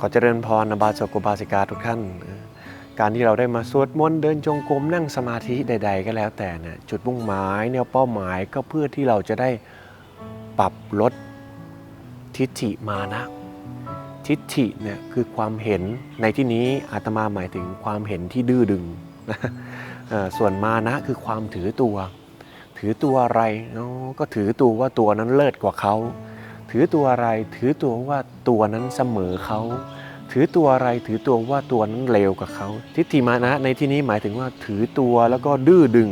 ขอเจริญพรนะบาสกุบาสิกาทุกท่าน การที่เราได้มาสวดมนต์เดินจงกรมนั่งสมาธิใด ๆ ก็แล้วแต่เนี่ยจุดมุ่งหมายแนวเป้าหมายก็เพื่อที่เราจะได้ปรับลดทิฏฐิมานะ ทิฏฐิเนี่ยคือความเห็นในที่นี้อาตมาหมายถึงความเห็นที่ดื้อดึง ส่วนมานะคือความถือตัว ถือตัวอะไรก็ถือตัวว่าตัวนั้นเลิศกว่าเขาถือตัวอะไรถือตัวว่าตัวนั้นเสมอเขา ถือตัวอะไรถือตัวว่าตัวนั้นเลวกว่าเขาทิฏฐิมานะในที่นี้หมายถึงว่าถือตัวแล้วก็ดื้อดึง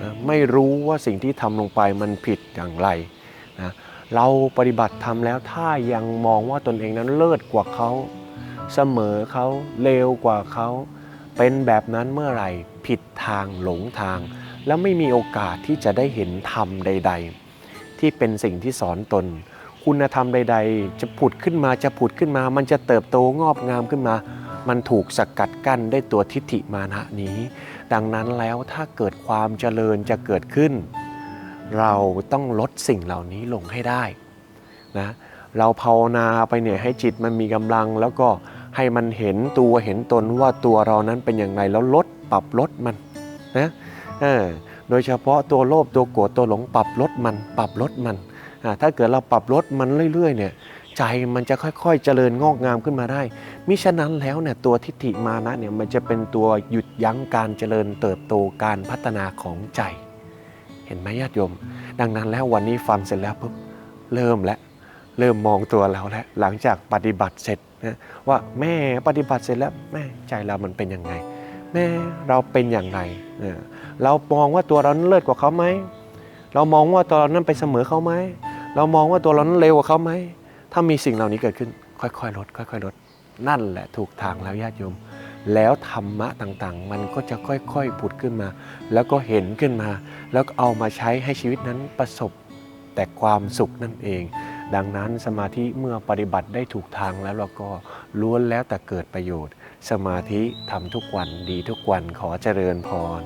นะไม่รู้ว่าสิ่งที่ทำลงไปมันผิดอย่างไรนะเราปฏิบัติทำแล้วถ้ายังมองว่าตนเองนั้นเลิศกว่าเขาเสมอเขาเลวกว่าเขาเป็นแบบนั้นเมื่อไหร่ผิดทางหลงทาง แล้วไม่มีโอกาสที่จะได้เห็นธรรมใด ๆ ที่เป็นสิ่งที่สอนตน คุณธรรมใด ๆ จะผุดขึ้นมาจะผุดขึ้นมา มันจะเติบโตงอกงามขึ้นมา มันถูกสกัดกั้นได้ตัวทิฏฐิมานะนี้ ดังนั้นแล้วถ้าเกิดความเจริญจะเกิดขึ้น เราต้องลดสิ่งเหล่านี้ลงให้ได้นะเราภาวนาไปเนี่ยให้จิตมันมีกำลัง แล้วก็ให้มันเห็นตัวเห็นตนว่าตัวเรานั้นเป็นอย่างไรแล้วลดปรับลดมันนะเออโดยเฉพาะตัวโลภตัวโกรธตัวหลงปรับลดมัน ปรับลดมัน ถ้าเกิดเราปรับลดมันเรื่อยๆเนี่ยใจมันจะค่อยๆ เจริญงอกงามขึ้นมาได้ มิฉะนั้นแล้วเนี่ยตัวทิฏฐิมานะเนี่ยมันจะเป็นตัวหยุดยั้งการเจริญเติบโตการพัฒนาของใจ เห็นไหมญาติโยม ดังนั้นแล้ววันนี้ฟังเสร็จแล้วปุ๊บเริ่มแล้วเริ่มมองตัวเราแล้วหลังจากปฏิบัติเสร็จนะว่าแม่ปฏิบัติเสร็จแล้วแม่ใจเรามันเป็นยังไง แม่เราเป็นอย่างไรเออเรามองว่าตัวเรานั้นเลิศกว่าเขาไหมเรามองว่าตัวเรานั้นไปเสมอเขาไหม เรามองว่าตัวเรานั้นเร็วกว่าเขาไหม ถ้ามีสิ่งเหล่านี้เกิดขึ้น ค่อยๆ ลด ค่อย ๆ ลด นั่นแหละถูกทางแล้วญาติโยม แล้วธรรมะต่างๆ มันก็จะค่อยๆผุดขึ้นมา แล้วก็เห็นขึ้นมา แล้วเอามาใช้ให้ชีวิตนั้นประสบแต่ความสุขนั่นเอง ดังนั้นสมาธิเมื่อปฏิบัติได้ถูกทางแล้วเราก็ล้วนแล้วแต่เกิดประโยชน์ สมาธิทำทุกวันดีทุกวันขอเจริญพร